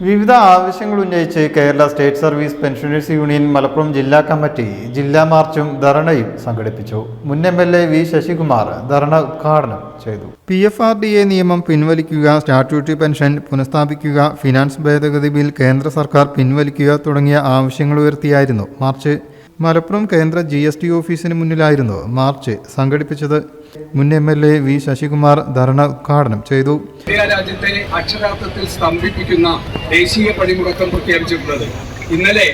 വിവിധ ആവശ്യങ്ങൾ ഉന്നയിച്ച് Kerala state service pensioners union Malappuram ജില്ലാ കമ്മിറ്റി ജില്ലാ മാർച്ചും ധർണയും സംഘടിപ്പിച്ചു. മുൻ M L A V Sasikumar ധർണ ഉദ്ഘാടനം ചെയ്തു. P F R D A നിയമം പിൻവലിക്കുക സ്റ്റാറ്റ്യൂട്ടറി പെൻഷൻ പുനഃസ്ഥാപിക്കുക ഫിനാൻസ് ഭേദഗതി ബിൽ കേന്ദ്ര സർക്കാർ പിൻവലിക്കുക തുടങ്ങിയ ആവശ്യങ്ങൾ ഉയർത്തിയായിരുന്നു മാർച്ച് മലപ്പുറം കേന്ദ്ര ജി എസ് ടി ഓഫീസിന് മുന്നിലായിരുന്നു മാർച്ച് സംഘടിപ്പിച്ചത്. മുൻ M L A V Sasikumar ധർണ ഉദ്ഘാടനം ചെയ്തു. രാജ്യത്തെ അക്ഷരാർത്ഥത്തിൽ സ്തംഭിപ്പിക്കുന്ന ദേശീയ പണിമുടക്കം പ്രഖ്യാപിച്ചിട്ടുള്ളത്. ഇന്നലെ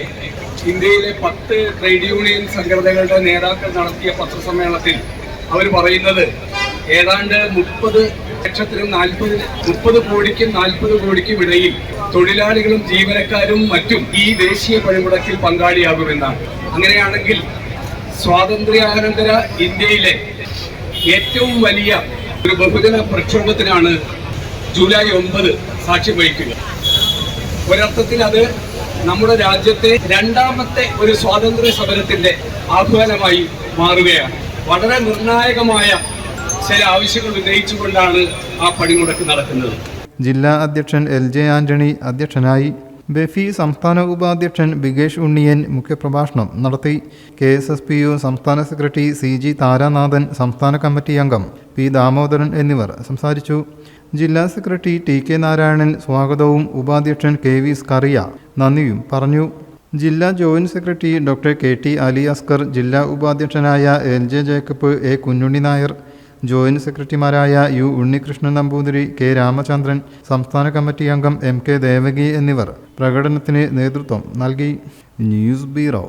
ഇന്ത്യയിലെ പത്ത് ട്രേഡ് യൂണിയൻ സംഘടനകളുടെ നേതാക്കൾ നടത്തിയ പത്രസമ്മേളനത്തിൽ അവർ പറയുന്നത് ഏതാണ്ട് മുപ്പത് ലക്ഷത്തിനും നാൽപ്പത് മുപ്പത് കോടിക്കും നാൽപ്പത് കോടിക്കും ഇടയിൽ തൊഴിലാളികളും ജീവനക്കാരും മറ്റും ഈ ദേശീയ പണിമുടക്കിൽ പങ്കാളിയാകുമെന്നാണ്. അങ്ങനെയാണെങ്കിൽ സ്വാതന്ത്ര്യാനന്തര ഇന്ത്യയിലെ ഏറ്റവും വലിയ ഒരു ബഹുജന പ്രക്ഷോഭത്തിനാണ് ജൂലൈ ഒമ്പത് സാക്ഷ്യം വഹിക്കുക ഒരർത്ഥത്തിൽ അത് നമ്മുടെ രാജ്യത്തെ രണ്ടാമത്തെ ഒരു സ്വാതന്ത്ര്യ സമരത്തിന്റെ ആഹ്വാനമായി മാറുകയാണ്. വളരെ നിർണായകമായ ചില ആവശ്യങ്ങൾ ഉന്നയിച്ചുകൊണ്ടാണ് ആ പണിമുടക്ക് നടക്കുന്നത്. ജില്ലാ അധ്യക്ഷൻ എൽ ജെ ആന്റണി അധ്യക്ഷനായി ബെഫി സംസ്ഥാന ഉപാധ്യക്ഷൻ ബികേഷ് ഉണ്ണിയൻ മുഖ്യപ്രഭാഷണം നടത്തി. K S S P U സംസ്ഥാന സെക്രട്ടറി സി ജി താരാനാഥൻ സംസ്ഥാന കമ്മിറ്റി അംഗം പി ദാമോദരൻ എന്നിവർ സംസാരിച്ചു. ജില്ലാ സെക്രട്ടറി ടി കെ നാരായണൻ സ്വാഗതവും ഉപാധ്യക്ഷൻ കെ വി സ്കറിയ നന്ദിയും പറഞ്ഞു. ജില്ലാ joint secretary doctor K T Ali Askar ജില്ലാ ഉപാധ്യക്ഷനായ L J Jacob A Kunjunni Nair joint സെക്രട്ടറിമാരായ യു ഉണ്ണികൃഷ്ണൻ നമ്പൂതിരി കെ രാമചന്ദ്രൻ സംസ്ഥാന കമ്മിറ്റി അംഗം എം കെ ദേവകി എന്നിവർ പ്രകടനത്തിന് നേതൃത്വം നൽകി. News bureau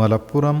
Malappuram.